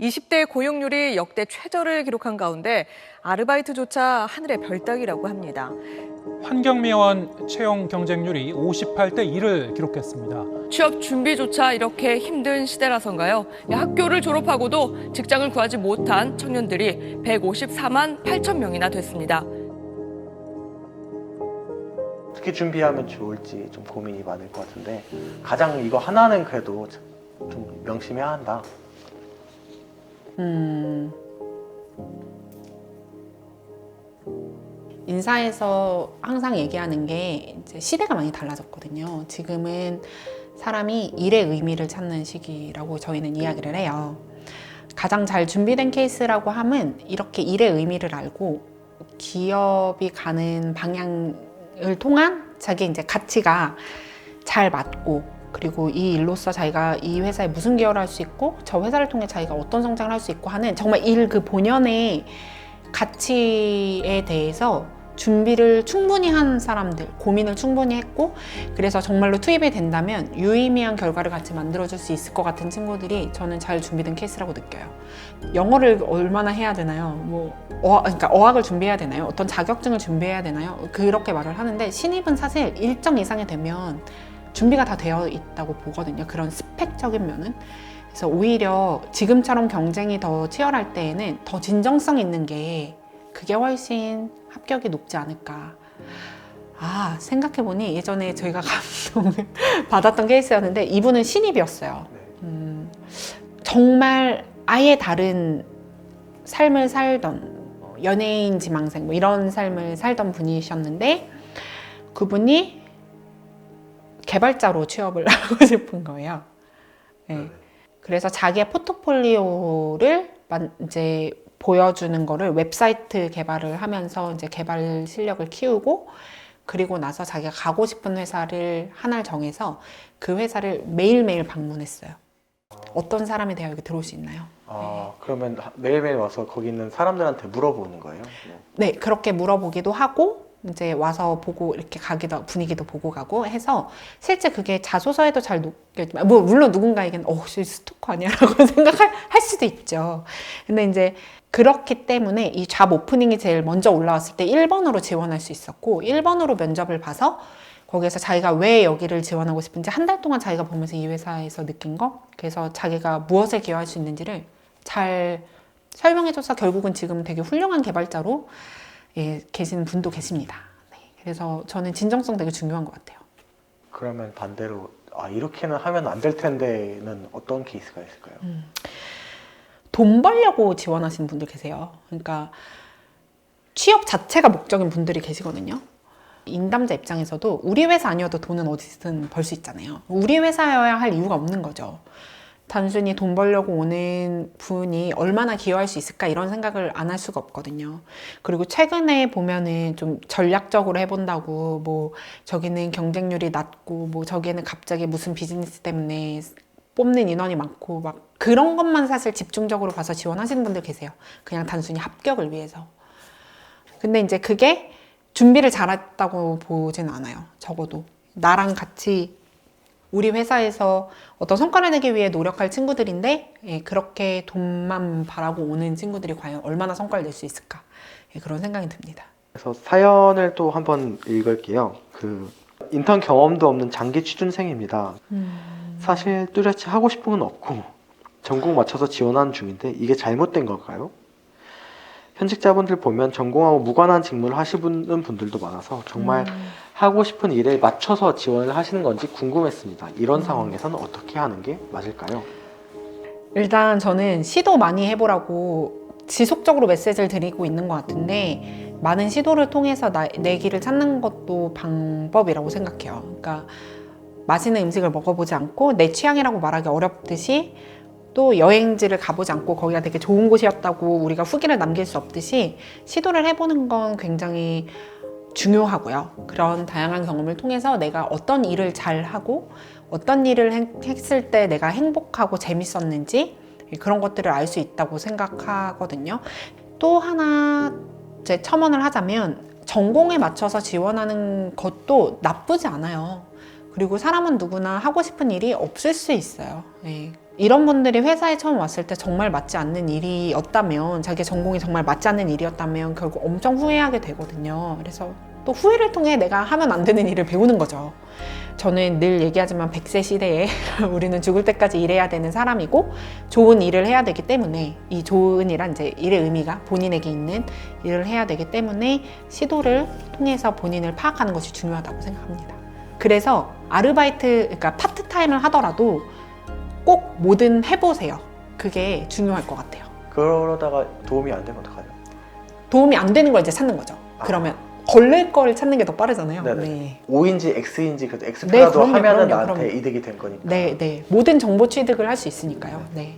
20대 고용률이 역대 최저를 기록한 가운데 아르바이트조차 하늘의 별따기라고 합니다. 환경미화원 채용 경쟁률이 58대 1을 기록했습니다. 취업 준비조차 이렇게 힘든 시대라선가요? 학교를 졸업하고도 직장을 구하지 못한 청년들이 154만 8천 명이나 됐습니다. 어떻게 준비하면 좋을지 좀 고민이 많을 것 같은데 가장 이거 하나는 그래도 좀 명심해야 한다. 음. 인사에서 항상 얘기하는 게 이제 시대가 많이 달라졌거든요. 지금은 사람이 일의 의미를 찾는 시기라고 저희는 이야기를 해요. 가장 잘 준비된 케이스라고 하면 이렇게 일의 의미를 알고 기업이 가는 방향을 통한 자기 이제 가치가 잘 맞고 그리고 이 일로서 자기가 이 회사에 무슨 기여를 할 수 있고 저 회사를 통해 자기가 어떤 성장을 할 수 있고 하는 정말 일 그 본연의 가치에 대해서 준비를 충분히 한 사람들, 고민을 충분히 했고, 그래서 정말로 투입이 된다면 유의미한 결과를 같이 만들어줄 수 있을 것 같은 친구들이 저는 잘 준비된 케이스라고 느껴요. 영어를 얼마나 해야 되나요? 뭐, 어학, 그러니까 어학을 준비해야 되나요? 어떤 자격증을 준비해야 되나요? 그렇게 말을 하는데 신입은 사실 일정 이상이 되면 준비가 다 되어 있다고 보거든요. 그런 스펙적인 면은. 그래서 오히려 지금처럼 경쟁이 더 치열할 때에는 더 진정성 있는 게 그게 훨씬 합격이 높지 않을까. 아, 생각해보니 예전에 저희가 감동을 받았던 케이스였는데 이분은 신입이었어요. 음, 정말 아예 다른 삶을 살던 뭐 연예인 지망생 뭐 이런 삶을 살던 분이셨는데 그분이 개발자로 취업을 하고 싶은 거예요. 네. 그래서 자기의 포트폴리오를 만- 이제 보여주는 거를 웹사이트 개발을 하면서 이제 개발 실력을 키우고 그리고 나서 자기가 가고 싶은 회사를 하나를 정해서 그 회사를 매일매일 방문했어요. 어떤 사람이 되어 여기 들어올 수 있나요? 아, 그러면 하- 매일매일 와서 거기 있는 사람들한테 물어보는 거예요? 뭐. 네, 그렇게 물어보기도 하고 이제 와서 보고 이렇게 가기도 분위기도 보고 가고 해서 실제 그게 자소서에도 잘 녹여지만 뭐 물론 누군가에겐 어, 씨, 스토커 아니야라고 생각할 할 수도 있죠. 근데 이제 그렇기 때문에 이 잡 오프닝이 제일 먼저 올라왔을 때 1번으로 지원할 수 있었고 1번으로 면접을 봐서 거기에서 자기가 왜 여기를 지원하고 싶은지 한 달 동안 자기가 보면서 이 회사에서 느낀 거 그래서 자기가 무엇을 기여할 수 있는지를 잘 설명해줘서 결국은 지금 되게 훌륭한 개발자로 예, 계시는 분도 계십니다. 네, 그래서 저는 진정성 되게 중요한 것 같아요. 그러면 반대로 아, 이렇게는 하면 안 될 텐데는 어떤 케이스가 있을까요? 돈 벌려고 지원하시는 분들 계세요. 그러니까 취업 자체가 목적인 분들이 계시거든요. 인담자 입장에서도 우리 회사 아니어도 돈은 어디든 벌 수 있잖아요. 우리 회사여야 할 이유가 없는 거죠. 단순히 돈 벌려고 오는 분이 얼마나 기여할 수 있을까 이런 생각을 안 할 수가 없거든요. 그리고 최근에 보면은 좀 전략적으로 해본다고 뭐 저기는 경쟁률이 낮고 뭐 저기는 갑자기 무슨 비즈니스 때문에 뽑는 인원이 많고 막 그런 것만 사실 집중적으로 봐서 지원하시는 분들 계세요. 그냥 단순히 합격을 위해서. 근데 이제 그게 준비를 잘했다고 보진 않아요. 적어도 나랑 같이 우리 회사에서 어떤 성과를 내기 위해 노력할 친구들인데 예, 그렇게 돈만 바라고 오는 친구들이 과연 얼마나 성과를 낼 수 있을까 예, 그런 생각이 듭니다. 그래서 사연을 또 한번 읽을게요. 그 인턴 경험도 없는 장기 취준생입니다. 사실 뚜렷이 하고 싶은 건 없고 전공 맞춰서 지원하는 중인데 이게 잘못된 걸까요? 현직자분들 보면 전공하고 무관한 직무를 하시는 분들도 많아서 정말 하고 싶은 일에 맞춰서 지원을 하시는 건지 궁금했습니다. 이런 상황에서는 어떻게 하는 게 맞을까요? 일단 저는 시도 많이 해보라고 지속적으로 메시지를 드리고 있는 것 같은데 많은 시도를 통해서 나, 내 길을 찾는 것도 방법이라고 생각해요. 그러니까 맛있는 음식을 먹어보지 않고 내 취향이라고 말하기 어렵듯이 또 여행지를 가보지 않고 거기가 되게 좋은 곳이었다고 우리가 후기를 남길 수 없듯이 시도를 해보는 건 굉장히 중요하고요. 그런 다양한 경험을 통해서 내가 어떤 일을 잘 하고 어떤 일을 행- 했을 때 내가 행복하고 재밌었는지 그런 것들을 알 수 있다고 생각하거든요. 또 하나 이제 첨언을 하자면 전공에 맞춰서 지원하는 것도 나쁘지 않아요. 그리고 사람은 누구나 하고 싶은 일이 없을 수 있어요. 예. 이런 분들이 회사에 처음 왔을 때 정말 맞지 않는 일이었다면 자기 전공이 정말 맞지 않는 일이었다면 결국 엄청 후회하게 되거든요. 그래서 또 후회를 통해 내가 하면 안 되는 일을 배우는 거죠. 저는 늘 얘기하지만 100세 시대에 우리는 죽을 때까지 일해야 되는 사람이고 좋은 일을 해야 되기 때문에 이 좋은 일한 이제 일의 의미가 본인에게 있는 일을 해야 되기 때문에 시도를 통해서 본인을 파악하는 것이 중요하다고 생각합니다. 그래서 아르바이트, 그러니까 파트타임을 하더라도 꼭 뭐든 해보세요. 그게 중요할 것 같아요. 그러다가 도움이 안 되면 어떡하죠? 도움이 안 되는 걸 이제 찾는 거죠. 아. 그러면 걸릴 걸 찾는 게 더 빠르잖아요. 네네. 네. O인지 X인지 그래도 네, X표라도 그럼요, 하면은 그럼요, 나한테 그럼요. 이득이 된 거니까. 네, 네. 모든 정보 취득을 할 수 있으니까요. 네.